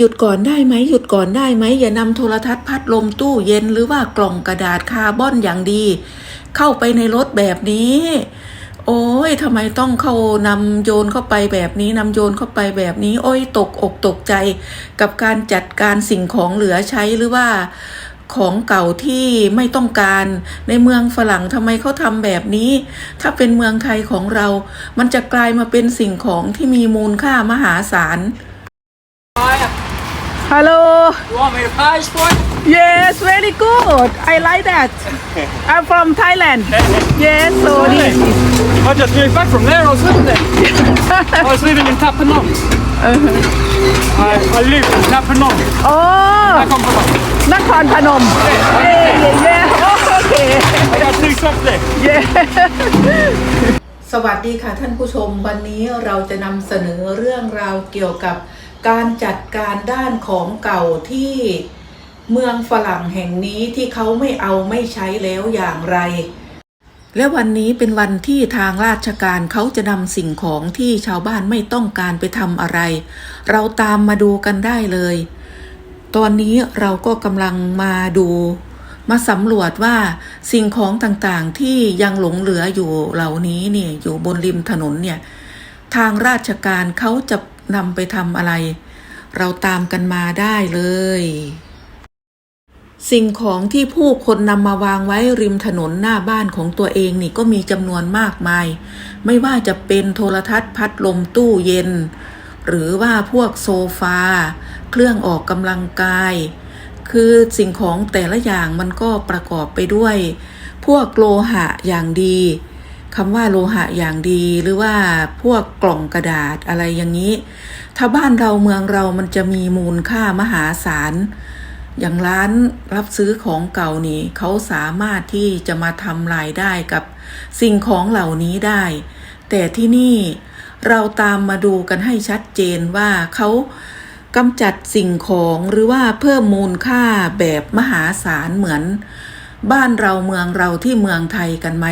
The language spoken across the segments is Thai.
หยุดก่อนได้ไหมหยุดก่อนได้ไหมอย่านำโทรทัศน์พัดลมตู้เย็นหรือว่ากล่องกระดาษคาร์บอนอย่างดี เข้าไปในรถแบบนี้ โอ้ยทำไมต้องเข้านำโยนเข้าไปแบบนี้นำโยนเข้าไปแบบนี้ โอ้ยตกอกตกใจ กับการจัดการสิ่งของเหลือใช้หรือว่าของเก่าที่ไม่ต้องการในเมืองฝรั่งทำไมเขาทำแบบนี้ ถ้าเป็นเมืองไทยของเรา มันจะกลายมาเป็นสิ่งของที่มีมูลค่ามหาศาล Hello You want me to pay for it? Yes very good I like that I'm from Thailand Yes so this is I just moved back from there. I was living there. I was living in Tapanong. I, I live in Tapanong. โอ้ Back on Phanong. นครพนม เย้เย้เย้โอเค I got two shops there. เย้ สวัสดีค่ะท่านผู้ชมวันนี้เราจะนำเสนอเรื่องราวเกี่ยวกับ การจัดการด้านของเก่าที่เมืองฝรั่งแห่งนี้ที่เขาไม่เอาไม่ใช้แล้วอย่างไร และวันนี้เป็นวันที่ทางราชการเขาจะนำสิ่งของที่ชาวบ้านไม่ต้องการไปทำอะไร เราตามมาดูกันได้เลย ตอนนี้เราก็กำลังมาดู มาสำรวจว่าสิ่งของต่างๆที่ยังหลงเหลืออยู่เหล่านี้เนี่ยอยู่บนริมถนนเนี่ยทางราชการเขาจะ นำไปทำอะไร เราตามกันมาได้เลย สิ่งของที่ผู้คนนำมาวางไว้ริมถนนหน้าบ้านของตัวเองนี่ก็มีจำนวนมากมาย ไม่ว่าจะเป็นโทรทัศน์พัดลมตู้เย็น หรือว่าพวกโซฟา เครื่องออกกำลังกาย คือสิ่งของแต่ละอย่างมันก็ประกอบไปด้วย พวกโลหะอย่างดี คำว่าโลหะอย่างดีหรือว่าพวกกล่องกระดาษอะไรอย่างนี้ ถ้าบ้านเราเมืองเรามันจะมีมูลค่ามหาศาล อย่างร้านรับซื้อของเก่านี่เขาสามารถที่จะมาทำรายได้กับสิ่งของเหล่านี้ได้ แต่ที่นี่เราตามมาดูกันให้ชัดเจนว่าเขากำจัดสิ่งของหรือว่าเพิ่มมูลค่าแบบมหาศาลเหมือน บ้านเราเมืองเราที่เมืองไทยกันไหม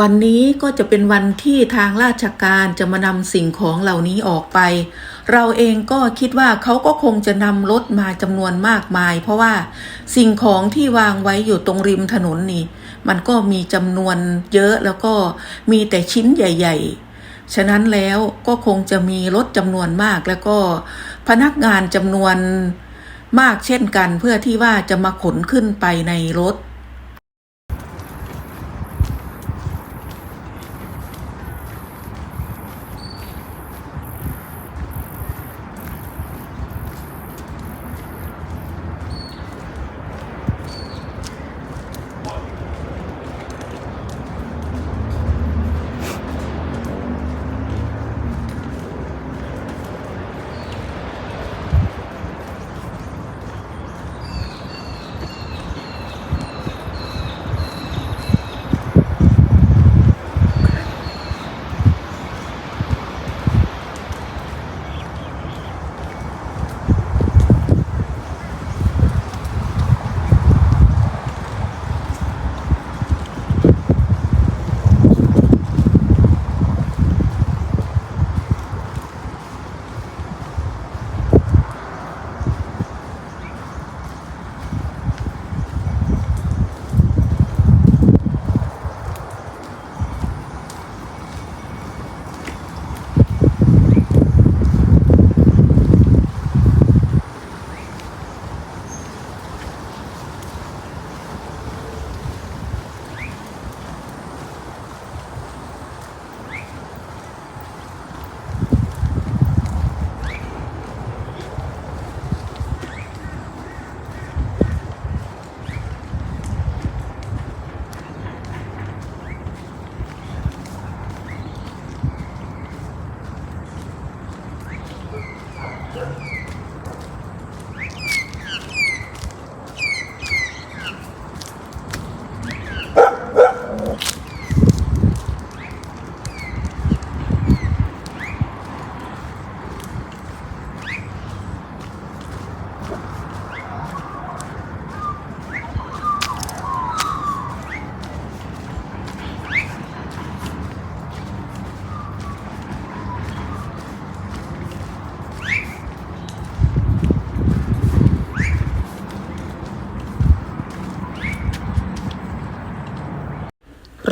วันนี้ก็จะเป็นวันที่ทางราชการจะมานำสิ่งของเหล่านี้ออกไป เราเองก็คิดว่าเขาก็คงจะนำรถมาจำนวนมากมาย เพราะว่าสิ่งของที่วางไว้อยู่ตรงริมถนนนี่ มันก็มีจำนวนเยอะแล้วก็มีแต่ชิ้นใหญ่ ๆ ฉะนั้นแล้วก็คงจะมีรถจำนวนมากแล้วก็พนักงานจำนวนมากเช่นกัน เพื่อที่ว่าจะมาขนขึ้นไปในรถ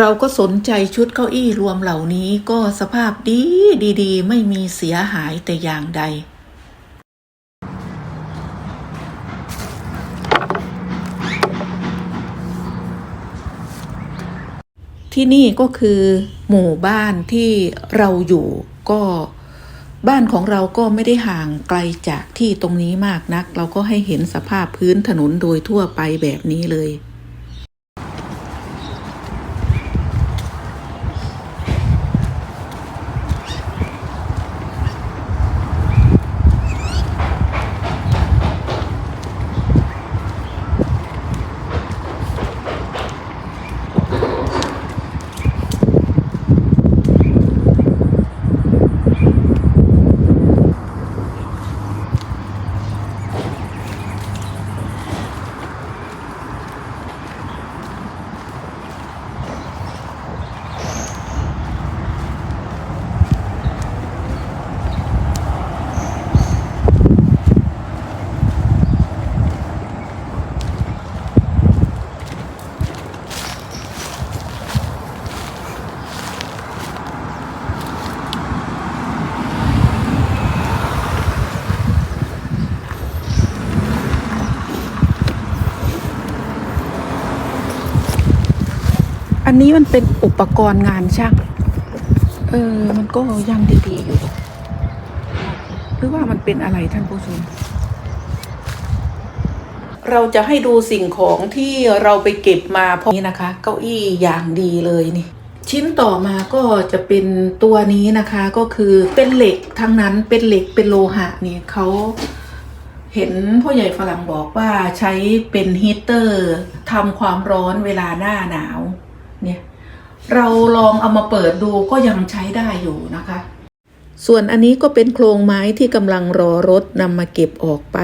เราก็สนใจชุดเก้าอี้รวมเหล่านี้ก็สภาพดีดีๆ ไม่มีเสียหายแต่อย่างใด ที่นี่ก็คือหมู่บ้านที่เราอยู่ก็บ้านของเราก็ไม่ได้ห่างไกลจากที่ตรงนี้มากนัก เราก็ให้เห็นสภาพพื้นถนนโดยทั่วไปแบบนี้เลย นนี้มันเป็นอุปกรณ์งานช่าง เออ มันก็ยังดีๆอยู่ หรือว่ามันเป็นอะไรท่านผู้ชม เราจะให้ดูสิ่งของที่เราไปเก็บมาพราะนี้นะคะ เก้าอี้อย่างดีเลยนี่ชิ้นต่อมาก็จะเป็นตัวนี้นะคะก็คือเป็นเหล็กทั้งนั้นเป็นเหล็กเป็นโลหะนี่เขาเห็นพ่อใหญ่ฝรั่งบอกว่าใช้เป็นฮีเตอร์ทำความร้อนเวลาหน้าหนาว เราลองเอามาเปิดดูก็ยังใช้ได้อยู่นะคะ ส่วนอันนี้ก็เป็นโครงไม้ที่กำลังรอรถนำมาเก็บออกไป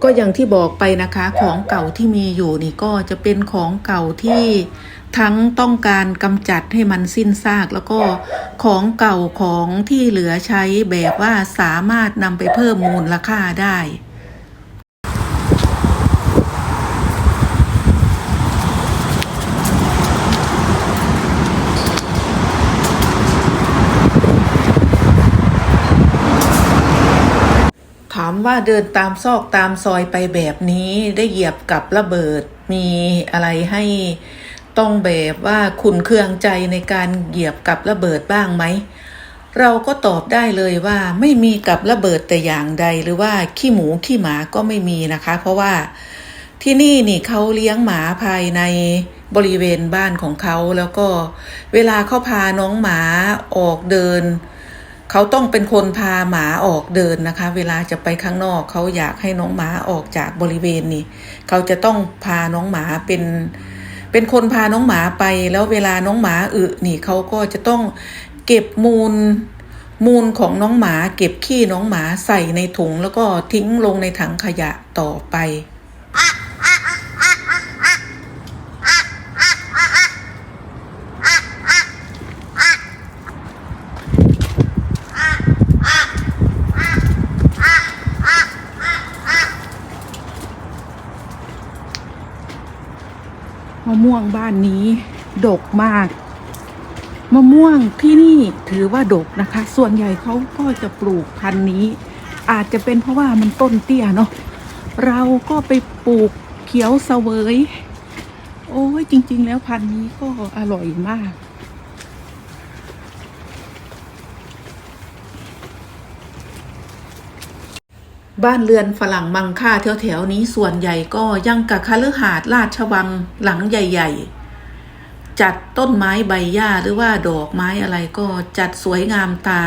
ก็ อย่างที่บอกไปนะคะของเก่าที่มีอยู่นี่ก็จะเป็นของเก่าที่ทั้งต้องการกำจัดให้มันสิ้นซาก แล้วก็ของเก่าของที่เหลือใช้แบบว่าสามารถนำไปเพิ่มมูลค่าได้ ว่าเดินตามซอกตามซอยไปแบบนี้ได้เหยียบกับระเบิด มีอะไรให้ต้องแบบว่าขุนเคืองใจในการเหยียบกับระเบิดบ้างไหม เราก็ตอบได้เลยว่าไม่มีกับระเบิดแต่อย่างใดหรือว่าขี้หมูขี้หมาก็ไม่มีนะคะ เพราะว่าที่นี่นี่เขาเลี้ยงหมาภายในบริเวณบ้านของเขาแล้วก็เวลาเขาพาน้องหมาออกเดิน เขาต้องเป็นคนพาหมาออกเดินนะคะ เวลาจะไปข้างนอก เขาอยากให้น้องหมาออกจากบริเวณนี้เขาจะต้องพาน้องหมาเป็นเป็นคนพาน้องหมาไป แล้วเวลาน้องหมาอึนี่เขาก็จะต้องเก็บมูลมูลของน้องหมา เก็บขี้น้องหมาใส่ในถุง แล้วก็ทิ้งลงในถังขยะต่อไป ม่วงบ้านนี้ดกมาก มะม่วงที่นี่ถือว่าดกนะคะ ส่วนใหญ่เขาก็จะปลูกพันธุ์นี้ อาจจะเป็นเพราะว่ามันต้นเตี้ยเนาะเราก็ไปปลูกเขียวเสวย โอ้ยจริง ๆ แล้วพันธุ์นี้ก็อร่อยมาก บ้านเรือนฝรั่งมังค่าแถวๆนี้ส่วนใหญ่ก็ยังกับคฤหาสน์ราชวังหลังใหญ่ ๆ จัดต้นไม้ใบหญ้าหรือว่าดอกไม้อะไรก็จัดสวยงามตา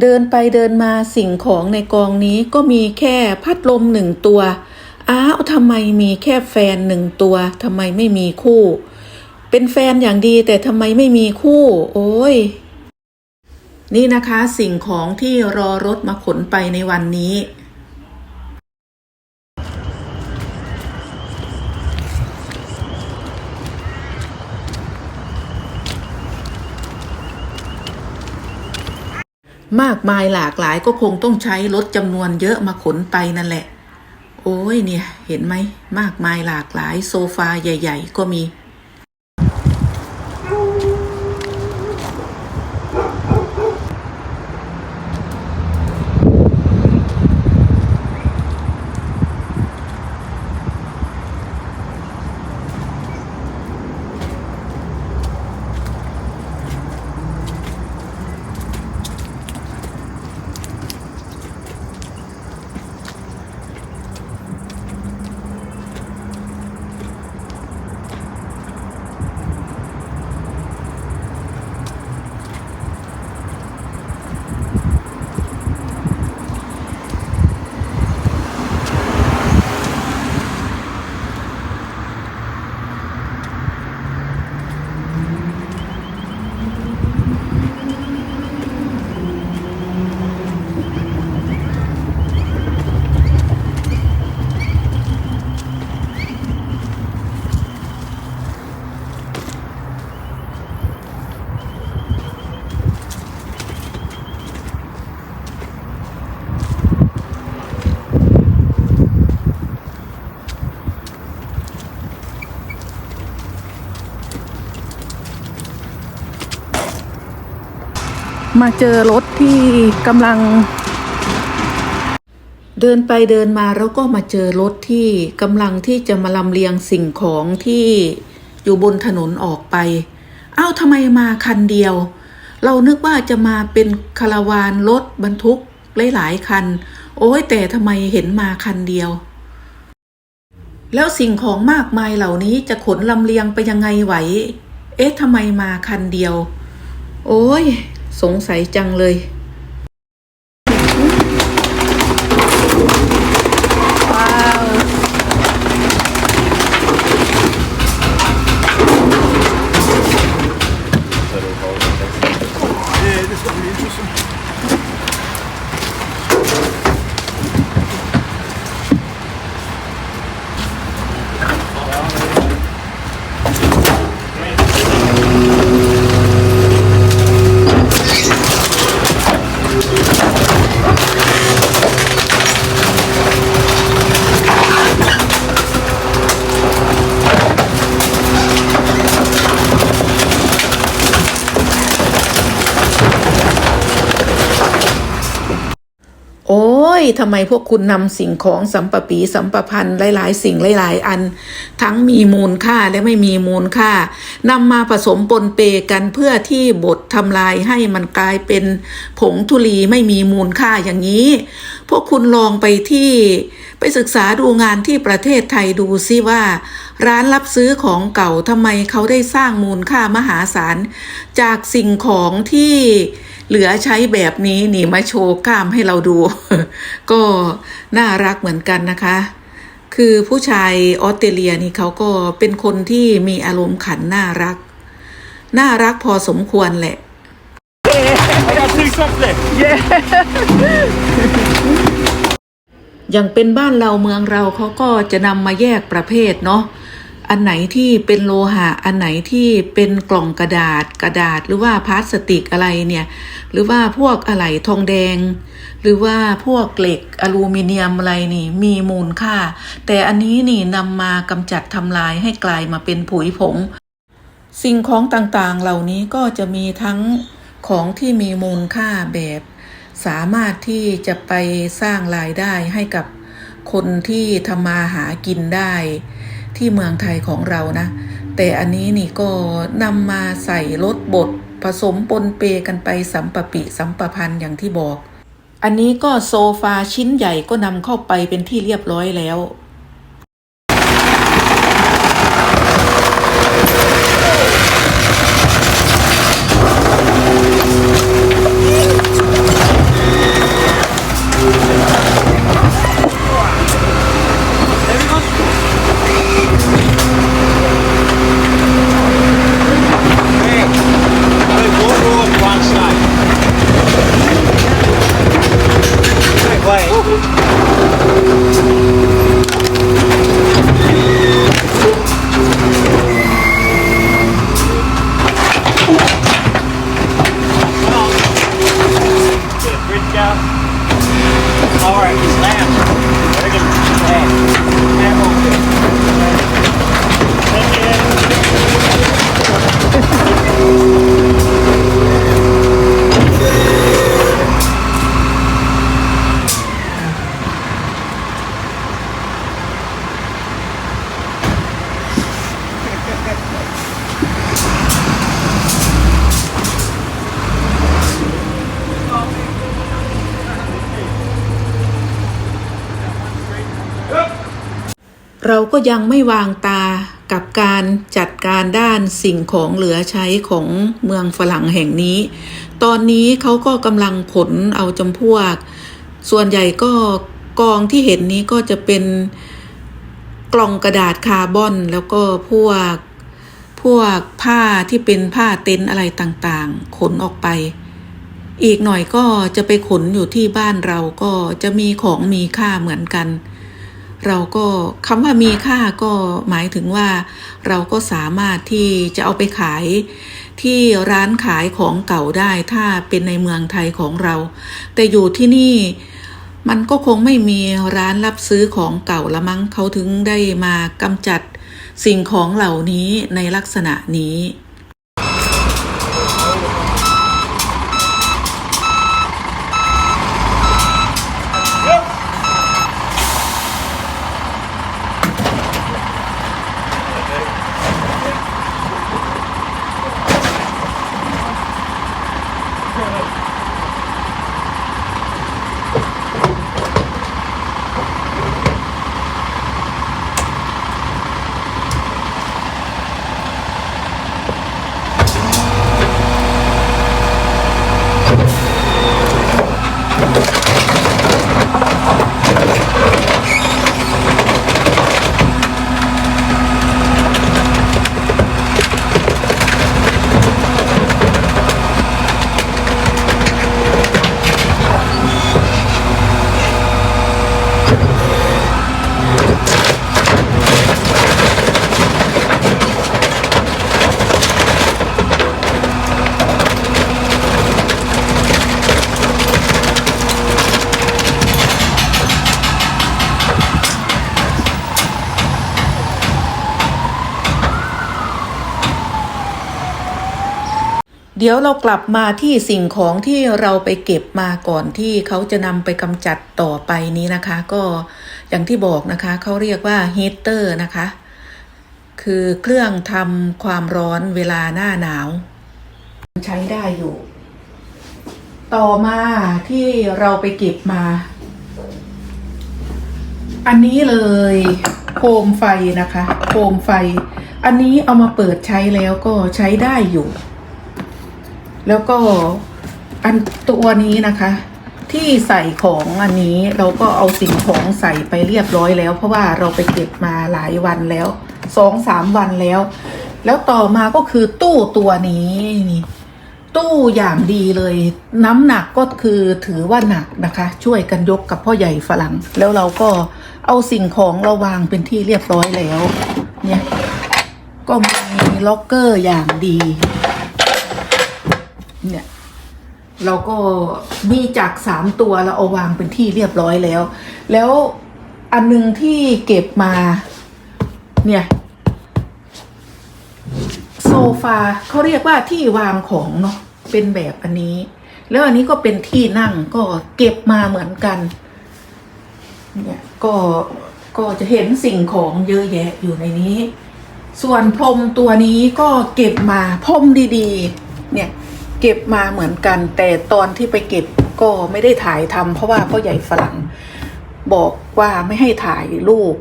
เดินไปเดินมาสิ่งของในกองนี้ก็มีแค่พัดลมหนึ่งตัว อ้าวทำไมมีแค่แฟนหนึ่งตัวทำไมไม่มีคู่ เป็นแฟนอย่างดีแต่ทำไมไม่มีคู่ โอ้ย นี่นะคะสิ่งของที่รอรถมาขนไปในวันนี้ มากมายหลากหลายก็คงต้องใช้รถจำนวนเยอะมาขนไปนั่นแหละ โอ้ยเนี่ย เห็นไหมมากมายหลากหลายโซฟาใหญ่ ๆ ก็มี มาเจอรถที่กำลัง เดินไปเดินมาแล้วก็มาเจอรถที่กำลังที่จะมาลำเลียงสิ่งของที่อยู่บนถนนออกไปเอ้าทำไมมาคันเดียว เรานึกว่าจะมาเป็นคาราวานรถบรรทุกหลายๆคัน โอ้ยแต่ทำไมเห็นมาคันเดียว แล้วสิ่งของมากมายเหล่านี้จะขนลำเลียงไปยังไงไหว เอ๊ะทำไมมาคันเดียว โอ้ย สงสัยจังเลย ว้าว Yeah, this will be interesting. ย ทำไมพวกคุณนำสิ่งของสัมปปีสัมปพันธ์หลาย ๆ สิ่งหลาย ๆ อัน ทั้งมีมูลค่าและไม่มีมูลค่านำมาผสมปนเปกันเพื่อที่บททำลายให้มันกลายเป็นผงธุลีไม่มีมูลค่าอย่างนี้ พวกคุณลองไปที่ไปศึกษาดูงานที่ประเทศไทยดูซิว่า ร้านรับซื้อของเก่าทำไมเขาได้สร้างมูลค่ามหาศาลจากสิ่งของที่ เหลือใช้แบบนี้นี่มาโชว์กล้ามให้เราดู ก็น่ารักเหมือนกันนะคะ คือผู้ชายออสเตรเลียนี่เขาก็เป็นคนที่มีอารมณ์ขันน่ารัก น่ารักพอสมควรแหละ อย่างเป็นบ้านเราเมืองเราเขาก็จะนำมาแยกประเภทเนาะ อันไหนที่เป็นโลหะ อันไหนที่เป็นกล่องกระดาษกระดาษหรือว่าพลาสติกอะไรเนี่ย หรือว่าพวกอะไหล่ทองแดง หรือว่าพวกเหล็กอลูมิเนียมอะไรนี่มีมูลค่า แต่อันนี้นี่นำมากำจัดทำลายให้กลายมาเป็นผุยผง สิ่งของต่างๆเหล่านี้ก็จะมีทั้งของที่มีมูลค่าแบบ สามารถที่จะไปสร้างรายได้ให้กับคนที่ทำมาหากินได้ ที่เมืองไทยของเรานะ แต่อันนี้นี่ก็นำมาใส่รถบดผสมปนเปกันไปสัมปปิสัมปพันธ์อย่างที่บอก อันนี้ก็โซฟาชิ้นใหญ่ก็นำเข้าไปเป็นที่เรียบร้อยแล้ว ไว้ ยังไม่วางตากับการจัดการด้านสิ่งของเหลือใช้ของเมืองฝรั่งแห่งนี้ ตอนนี้เขาก็กำลังขนเอาจำพวก ส่วนใหญ่ก็กองที่เห็นนี้ก็จะเป็นกล่องกระดาษคาร์บอน แล้วก็พวกพวกผ้าที่เป็นผ้าเต็นอะไรต่างๆ ขนออกไป อีกหน่อยก็จะไปขนอยู่ที่บ้านเราก็จะมีของมีค่าเหมือนกัน เราก็คำว่ามีค่าก็หมายถึงว่า เราก็สามารถที่จะเอาไปขายที่ร้านขายของเก่าได้ถ้าเป็นในเมืองไทยของเรา แต่อยู่ที่นี่มันก็คงไม่มีร้านรับซื้อของเก่าละมั้งเขาถึงได้มากำจัดสิ่งของเหล่านี้ในลักษณะนี้ เดี๋ยวเรากลับมาที่สิ่งของที่เราไปเก็บมาก่อนที่เขาจะนำไปกำจัดต่อไปนี้นะคะ ก็อย่างที่บอกนะคะเขาเรียกว่าฮีเตอร์นะคะ คือเครื่องทำความร้อนเวลาหน้าหนาว ใช้ได้อยู่ ต่อมาที่เราไปเก็บมา อันนี้เลยโคมไฟนะคะ โคมไฟ อันนี้เอามาเปิดใช้แล้วก็ใช้ได้อยู่ แล้วก็อันตัวนี้นะคะ ที่ใส่ของอันนี้เราก็เอาสิ่งของใส่ไปเรียบร้อยแล้ว เพราะว่าเราไปเก็บมาหลายวันแล้วสองสามวันแล้ว แล้วต่อมาก็คือตู้ตัวนี้นี่ตู้อย่างดีเลย น้ำหนักก็คือถือว่าหนักนะคะ ช่วยกันยกกับพ่อใหญ่ฝรั่งแล้วเราก็เอาสิ่งของเราวางเป็นที่เรียบร้อยแล้ว เนี่ย ก็มีล็อกเกอร์อย่างดี เนี่ย เราก็มีจากสามตัวเราเอาวางเป็นที่เรียบร้อยแล้ว แล้วอันหนึงที่เก็บมา เนี่ยโซฟาเขาเรียกว่าที่วางของเนาะเป็นแบบอันนี้ แล้วอันนี้ก็เป็นที่นั่งก็เก็บมาเหมือนกัน เนี่ยก็ก็จะเห็นสิ่งของเยอะแยะอยู่ในนี้ ส่วนพรมตัวนี้ก็เก็บมาพรมดีๆ เนี่ย เก็บมาเหมือนกัน แต่ตอนที่ไปเก็บก็ไม่ได้ถ่ายทำเพราะว่าพ่อใหญ่ฝรั่งบอกว่าไม่ให้ถ่ายรูป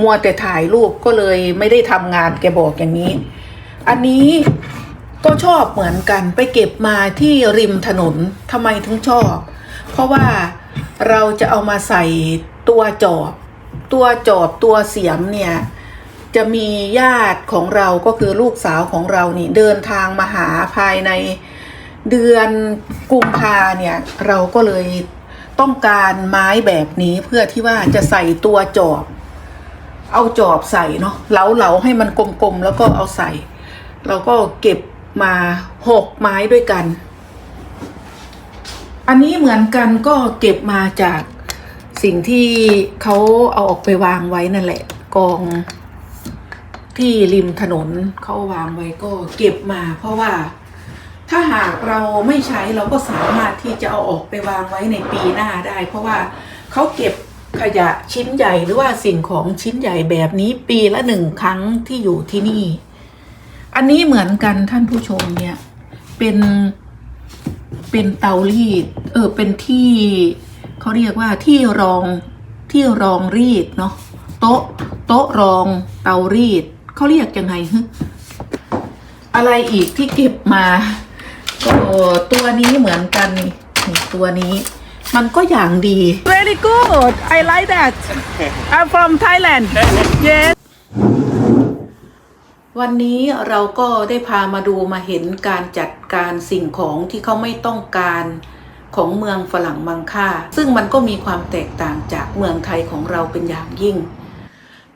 มัวแต่ถ่ายรูปก็เลยไม่ได้ทำงานแกบอกอย่างนี้ อันนี้ก็ชอบเหมือนกันไปเก็บมาที่ริมถนนทำไมถึงชอบ เพราะว่าเราจะเอามาใส่ตัวจอบ ตัวจอบตัวเสียมเนี่ยจะมีญาติของเราก็คือลูกสาวของเรานี่เดินทางมาหาภายใน เดือนกุมภาเนี่ยเราก็เลยต้องการไม้แบบนี้เพื่อที่ว่าจะใส่ตัวจอบ เอาจอบใส่เนาะเหลาๆให้มันกลมๆแล้วก็เอาใส่ เราก็เก็บมาหกไม้ด้วยกัน อันนี้เหมือนกันก็เก็บมาจากสิ่งที่เขาเอาออกไปวางไว้นั่นแหละ กองที่ริมถนนเขาวางไว้ก็เก็บมาเพราะว่า ถ้าหากเราไม่ใช้เราก็สามารถที่จะเอาออกไปวางไว้ในปีหน้าได้ เพราะว่าเขาเก็บขยะชิ้นใหญ่หรือว่าสิ่งของชิ้นใหญ่แบบนี้ปีละหนึ่งครั้งที่อยู่ที่นี่ อันนี้เหมือนกันท่านผู้ชมเนี่ย เป็นเป็นเตารีด เออเป็นที่เขาเรียกว่าที่รองที่รองรีดเนาะโต๊ะโต๊ะรองเตารีดเขาเรียกยังไงฮึอะไรอีกที่เก็บมา ตัวนี้เหมือนกันนี่นี่ตัวนี้ มันก็อย่างดี Very good. I like that. I'm from Thailand. Yes. วันนี้เราก็ได้พามาดูมาเห็นการจัดการสิ่งของที่เขาไม่ต้องการของเมืองฝรั่งมังค่า ซึ่งมันก็มีความแตกต่างจากเมืองไทยของเราเป็นอย่างยิ่ง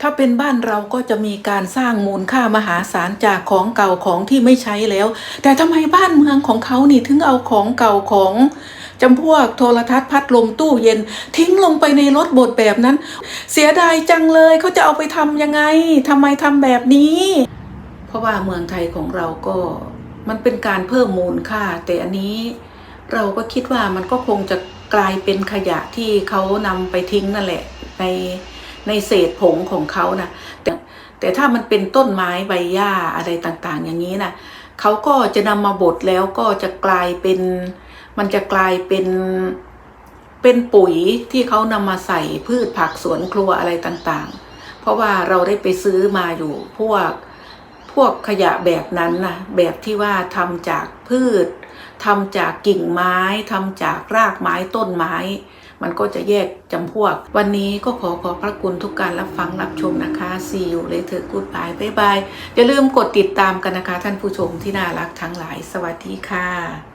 ถ้าเป็นบ้านเราก็จะมีการสร้างมูลค่ามหาศาลจากของเก่าของที่ไม่ใช้แล้ว แต่ทำไมบ้านเมืองของเขานี่ถึงเอาของเก่าของจำพวกโทรทัศน์พัดลมตู้เย็น ทิ้งลงไปในรถบดแบบนั้น เสียดายจังเลยเขาจะเอาไปทำยังไงทำไมทำแบบนี้ เพราะว่าเมืองไทยของเราก็มันเป็นการเพิ่มมูลค่า แต่อันนี้เราก็คิดว่ามันก็คงจะกลายเป็นขยะที่เขานำไปทิ้งนั่นแหละใน ในเศษผงของเขานะแต่แต่ถ้ามันเป็นต้นไม้ใบหญ้าอะไรต่างๆ อย่างนี้นะเขาก็จะนำมาบดแล้วก็จะกลายเป็น มันจะกลายเป็นเป็นปุ๋ยที่เขานำมาใส่พืชผักสวนครัวอะไรต่างๆ เพราะว่าเราได้ไปซื้อมาอยู่พวกพวกขยะแบบนั้นนะแบบที่ว่าทำจากพืชทำจากกิ่งไม้ทำจากรากไม้ต้นไม้ มันก็จะแยกจำพวก วันนี้ก็ขอขอบพระคุณทุกการรับฟังรับชมนะคะ see you later goodbye บ๊ายบายอย่าลืมกดติดตามกันนะคะท่านผู้ชมที่น่ารักทั้งหลาย สวัสดีค่ะ